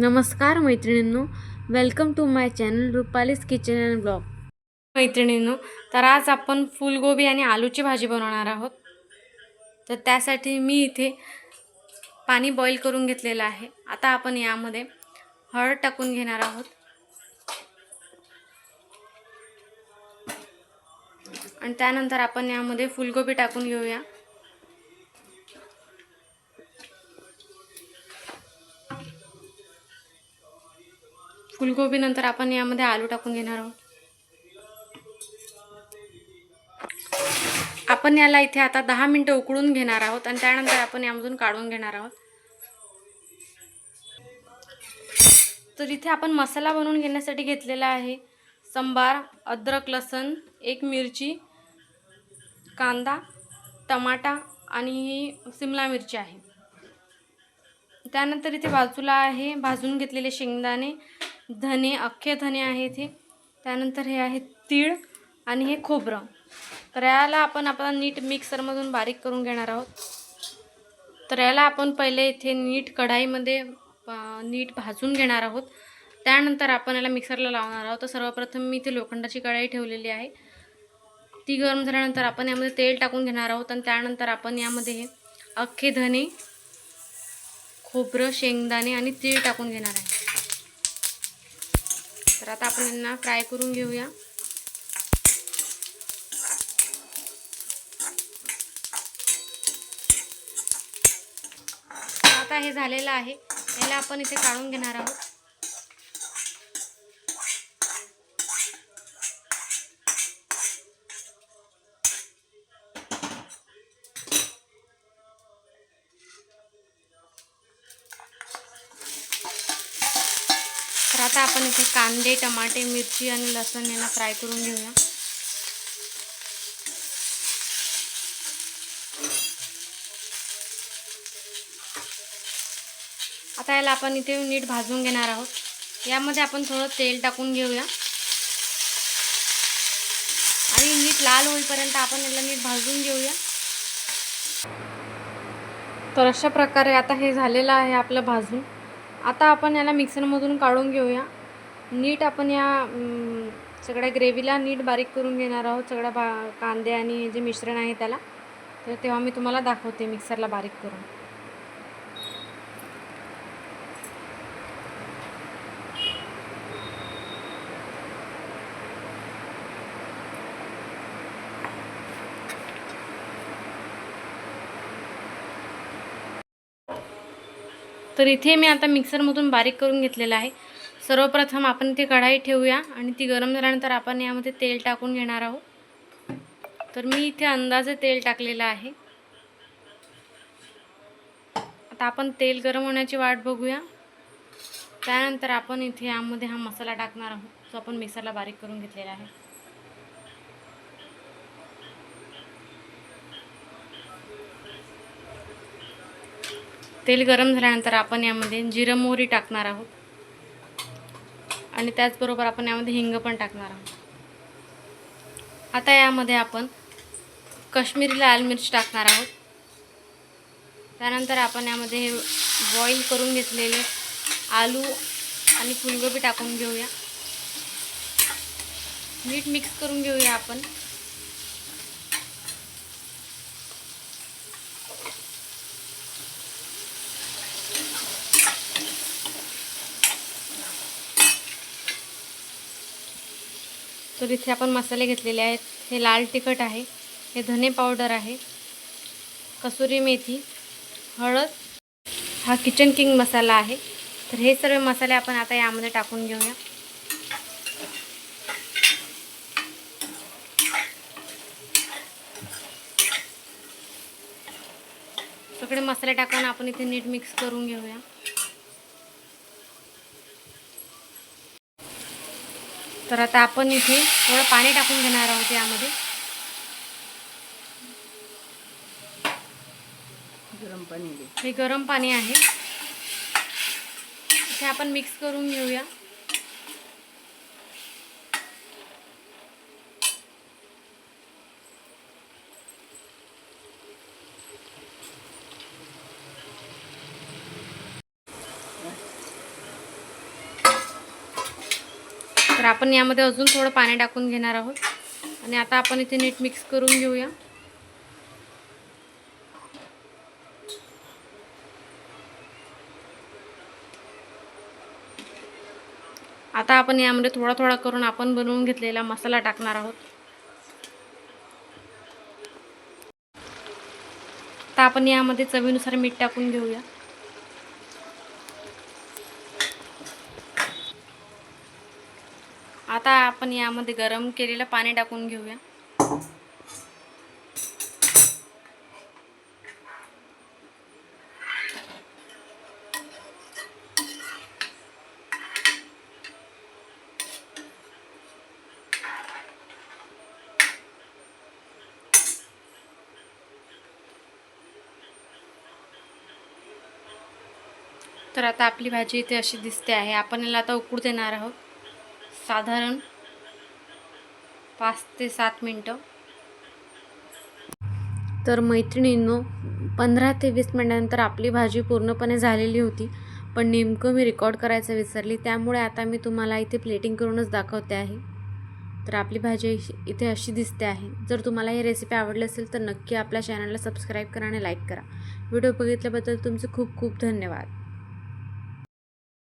नमस्कार मैत्रिणींनो welcome to my channel Rupali's kitchen and blog मैत्रिणींनो तर आज आपण फुलगोबी आणि आलूची भाजी बनवणार आहोत. तर त्यासाठी मी इथे पाणी बॉईल करून घेतलेलं आहे. आता आपण यामध्ये हळद टाकून घेणार आहोत. आणि त्यानंतर आपण यामध्ये फुलगोबी टाकून घेऊया. फुलगोबी नंतर आपण यामध्ये आलू टाकून घेणार आहोत. आपण याला इथे आता दहा मिनटं उकळून घेणार आहोत आणि त्यानंतर आपण यामधून काढून घेणार आहोत. तर इथे आपण मसाला बनवून घेण्यासाठी घेतलेला आहे संबार अद्रक लसण एक मिरची कांदा टमाटा आणि ही सिमला मिरची आहे. त्यानंतर इथे बाजूला आहे भाजून घेतलेले शेंगदाणे धने अख्खे धने आहे हे. त्यानंतर हे आहे तीळ आणि हे खोबरं. तर याला आपण आपला नीट मिक्सरमधून बारीक करून घेणार आहोत. तर याला आपण पहिले इथे नीट कढाईमध्ये नीट भाजून घेणार आहोत. त्यानंतर आपण याला मिक्सरला लावणार आहोत. तर सर्वप्रथम मी इथे लोखंडाची कढाई ठेवलेली आहे. ती गरम झाल्यानंतर आपण यामध्ये तेल टाकून घेणार आहोत आणि त्यानंतर आपण यामध्ये हे अख्खे धने खोबरं शेंगदाणे आणि तीळ टाकून घेणार आहे. तर आता आपण यांना फ्राय करून घेऊया. आता हे झालेलं आहे. याला आपण इथे काढून घेणार आहोत. आता आपण इथे कांदे टमाटे मिरची आणि लसूण याला फ्राय करून घेऊया. आता याला आपण इथे नीट भाजून घेणार आहोत. यामध्ये आपण थोडं तेल टाकून घेऊया. आणि नीट लाल होईपर्यंत आपण याला नीट भाजून घेऊया. तर अशा प्रकारे आता हे झालेलं आहे आपलं भाजून. आता आपण याला मिक्सरमधून काढून घेऊया. नीट आपण या सगळ्या ग्रेव्हीला नीट बारीक करून घेणार आहोत. सगळ्या बा कांदे आणि जे मिश्रण आहे त्याला. तर तेव्हा मी तुम्हाला दाखवते मिक्सरला बारीक करून. तर इथे मी आता मिक्सरमधून बारीक करून घेतलेलं आहे. सर्वप्रथम आपण ती कढाई ठेवूया आणि ती गरम झाल्यानंतर आपण यामध्ये तेल टाकून घेणार आहोत. तर मी इथे अंदाजे तेल टाकलेलं आहे. आता आपण तेल गरम होण्याची वाट बघूया. त्यानंतर आपण इथे यामध्ये हा मसाला टाकणार आहोत जो आपण मिक्सरला बारीक करून घेतलेला आहे. तेल गरम झाल्यानंतर आपण यामध्ये जिरं मोहरी टाकणार आहोत. आणि त्याचबरोबर आपण यामध्ये हिंग पण टाकणार आहोत. आता यामध्ये आपण काश्मीरी लाल मिरच टाकणार आहोत. त्यानंतर आपण यामध्ये हे बॉईल करून घेतलेले आलू आणि फुलगोबी टाकून घेऊया. मीठ मिक्स करून घेऊया आपण. तर इथे आपण मसाले घेतलेले आहेत. हे लाल तिखट आहे. हे धने पावडर आहे. कसुरी मेथी हळद. हा किचन किंग मसाला आहे. तर हे सर्व मसाले आपण आता यामध्ये टाकून घेऊया. सगळे मसाले टाकून आपण इथे नीट मिक्स करून घेऊया. तर आता आपण इथे थोडं पाणी टाकून घेणार आहोत यामध्ये. गरम पाणी हे गरम पाणी आहे. इथे आपण मिक्स करून घेऊया. तर आपण यामध्ये अजून थोडं पाणी टाकून घेणार आहोत. आणि आता आपण इथे नीट मिक्स करून घेऊया. आता आपण यामध्ये थोडा थोडा करून आपण बनवून घेतलेला मसाला टाकणार आहोत. आता आपण यामध्ये चवीनुसार मीठ टाकून घेऊया. आता आपण यामध्ये गरम केलेलं पाणी टाकून घेऊया. तर आता आपली भाजी इथे अशी दिसते आहे. आपण याला आता उकळू देणार आहोत. साधारण पाच ते सात मिनटं. तर मैत्रिणींनो पंधरा ते वीस मिनटानंतर आपली भाजी पूर्णपणे झालेली होती पण नेमकं मी रेकॉर्ड करायचं विसरली त्यामुळे आता मी तुम्हाला इथे प्लेटिंग करूनच दाखवते आहे. तर आपली भाजी इथे अशी दिसते आहे. जर तुम्हाला ही रेसिपी आवडली असेल तर नक्की आपल्या चॅनलला सबस्क्राईब करा आणि लाईक करा. व्हिडिओ बघितल्याबद्दल तुमचे खूप खूप धन्यवाद.